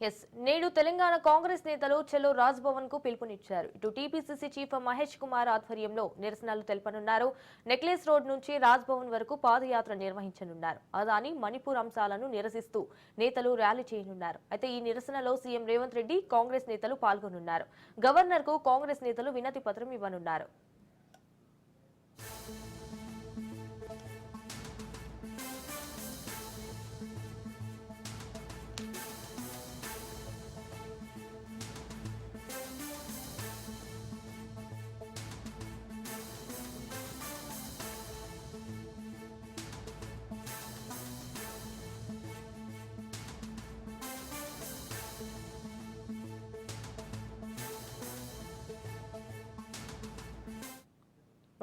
Yes నేడు తెలంగాణ కాంగ్రెస్ నేతలు చెలో రాజ్భవన్కు పిలుపునిచ్చారు. ఇటు టీపీసీసీ చీఫ్ మహేష్ కుమార్ ఆధ్వర్యంలో నిరసనలు తెలపనున్నారు. నెక్లెస్ రోడ్ నుంచి రాజ్భవన్ వరకు పాదయాత్ర నిర్వహించనున్నారు. అదాని మణిపూర్ అంశాలను నిరసిస్తూ నేతలు ర్యాలీ చేయనున్నారు. అయితే ఈ నిరసనలో సీఎం రేవంత్ రెడ్డి కాంగ్రెస్ నేతలు పాల్గొనున్నారు. గవర్నర్కు కాంగ్రెస్ నేతలు వినతి పత్రం ఇవ్వనున్నారు.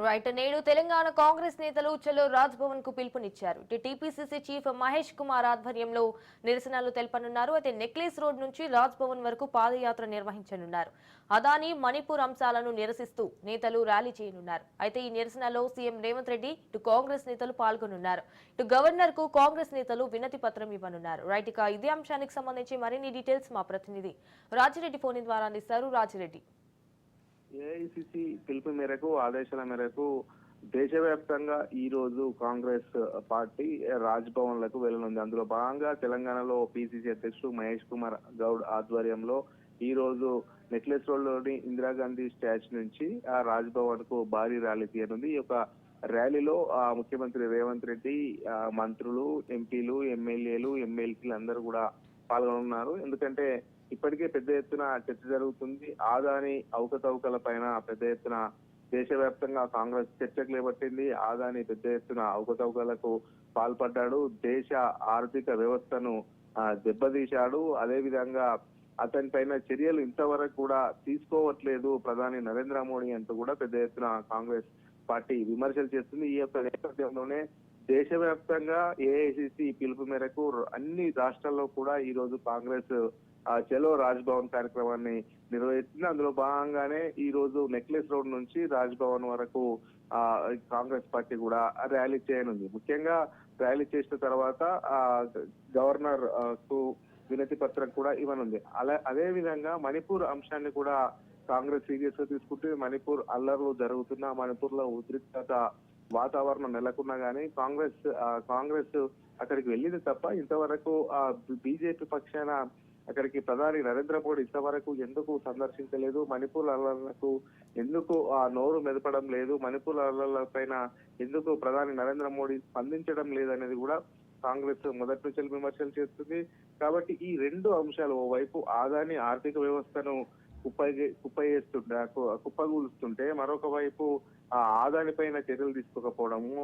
రైట్ నేడు తెలంగాణ కాంగ్రెస్ నేతలు చలో రాజ్ భవన్కు పిలుపునిచ్చారు. ఇటు టీపీసీసీ చీఫ్ మహేష్ కుమార్ ఆధ్వర్యంలో నిరసనలు తెలపనున్నారు. అయితే నెక్లెస్ రోడ్ నుంచి రాజ్ భవన్ వరకు పాదయాత్ర నిర్వహించనున్నారు. అదాని మణిపూర్ అంశాలను నిరసిస్తూ నేతలు ర్యాలీ చేయనున్నారు. అయితే ఈ నిరసనలో సీఎం రేవంత్ రెడ్డి ఇటు కాంగ్రెస్ నేతలు పాల్గొనున్నారు. ఇటు గవర్నర్కు కాంగ్రెస్ నేతలు వినతి పత్రం ఇవ్వనున్నారు. రైట్ ఇక ఇదే అంశానికి సంబంధించి మరిన్ని డీటెయిల్స్ మా ప్రతినిధి రాజిరెడ్డి ఫోన్ ద్వారా అందిస్తారు. రాజిరెడ్డి. ఏఐసిసి పిలుపు మేరకు ఆదేశాల మేరకు దేశవ్యాప్తంగా ఈ రోజు కాంగ్రెస్ పార్టీ రాజ్భవన్లకు వెళ్ళనుంది. అందులో భాగంగా తెలంగాణలో పిసిసి అధ్యక్షుడు మహేష్ కుమార్ గౌడ్ ఆధ్వర్యంలో ఈ రోజు నెక్లెస్ రోడ్లోని ఇందిరాగాంధీ స్టాచ్యూ నుంచి ఆ రాజ్భవన్కు భారీ ర్యాలీ తీయనుంది ఈ యొక్క ర్యాలీలో ఆ ముఖ్యమంత్రి రేవంత్ రెడ్డి మంత్రులు ఎంపీలు ఎమ్మెల్యేలు ఎమ్మెల్సీలు అందరూ కూడా పాల్గొనున్నారు. ఎందుకంటే ఇప్పటికే పెద్ద ఎత్తున చర్చ జరుగుతుంది. ఆదాని అవకతవకల పైన పెద్ద ఎత్తున దేశవ్యాప్తంగా కాంగ్రెస్ చర్చకు లేబట్టింది ఆదాని పెద్ద ఎత్తున అవకతవకలకు పాల్పడ్డాడు. దేశ ఆర్థిక వ్యవస్థను దెబ్బతీశాడు. అదేవిధంగా అతని పైన చర్యలు ఇంతవరకు కూడా తీసుకోవట్లేదు ప్రధాని నరేంద్ర మోడీ అంటూ కూడా పెద్ద ఎత్తున కాంగ్రెస్ పార్టీ విమర్శలు చేస్తుంది. ఈ యొక్క నేపథ్యంలోనే దేశవ్యాప్తంగా ఏఐసిసి పిలుపు మేరకు అన్ని రాష్ట్రాల్లో కూడా ఈ రోజు కాంగ్రెస్ చలో రాజ్భవన్ కార్యక్రమాన్ని నిర్వహిస్తుంది. అందులో భాగంగానే ఈ రోజు నెక్లెస్ రోడ్ నుంచి రాజ్భవన్ వరకు ఆ కాంగ్రెస్ పార్టీ కూడా ర్యాలీ చేయనుంది. ముఖ్యంగా ర్యాలీ చేసిన తర్వాత ఆ గవర్నర్కు వినతి పత్రం కూడా ఇవ్వనుంది. అలా అదే విధంగా మణిపూర్ అంశాన్ని కూడా కాంగ్రెస్ సీరియస్గా తీసుకుంటే మణిపూర్ అల్లర్లు జరుగుతున్న మణిపూర్లో ఉద్రిక్తత వాతావరణం నెలకొన్నా గానీ కాంగ్రెస్ కాంగ్రెస్ అక్కడికి వెళ్ళింది తప్ప ఇంతవరకు ఆ బీజేపీ పక్షాన అక్కడికి ప్రధాని నరేంద్ర మోడీ ఇంతవరకు ఎందుకు సందర్శించలేదు? మణిపూర్ అల్లర్లకు ఎందుకు ఆ నోరు మెదపడం లేదు? మణిపూర్ అల్లర్ల పైన ఎందుకు ప్రధాని నరేంద్ర మోడీ స్పందించడం లేదనేది కూడా కాంగ్రెస్ మొదటి నుంచి విమర్శలు చేస్తుంది. కాబట్టి ఈ రెండు అంశాలు ఓవైపు ఆదాని ఆర్థిక వ్యవస్థను కుప్ప కుప్పయేస్తుంటే కుప్పగూలుస్తుంటే మరొక వైపు ఆ ఆదానిపైన చర్యలు తీసుకోకపోవడము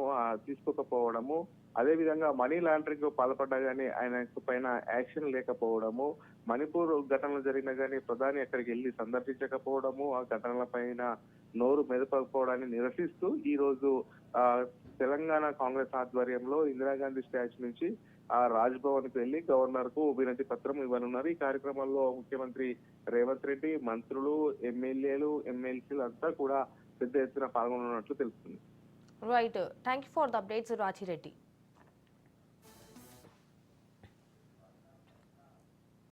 తీసుకోకపోవడము అదే విధంగా మనీ లాండరింగ్ పాల్పడ్డా గానీ ఆయన పైన యాక్షన్ లేకపోవడము మణిపూర్ ఘటనలు జరిగినా గానీ ప్రధాని అక్కడికి వెళ్ళి సందర్శించకపోవడము ఆ ఘటనల పైన నోరు మెదపకపోవడాన్ని నిరసిస్తూ ఈ రోజు ఆ తెలంగాణ కాంగ్రెస్ ఆధ్వర్యంలో ఇందిరాగాంధీ స్టాచ్యూ నుంచి ఆ రాజ్ భవన్కు వెళ్ళి గవర్నర్కు వినతి పత్రం ఇవ్వనున్నారు. ఈ కార్యక్రమంలో ముఖ్యమంత్రి రేవంత్ రెడ్డి మంత్రులు ఎమ్మెల్యేలు ఎమ్మెల్సీలు అంతా కూడా పెద్ద ఎత్తున పాల్గొనున్నట్లు తెలుస్తుంది. Right thank you for the updates Rajireddy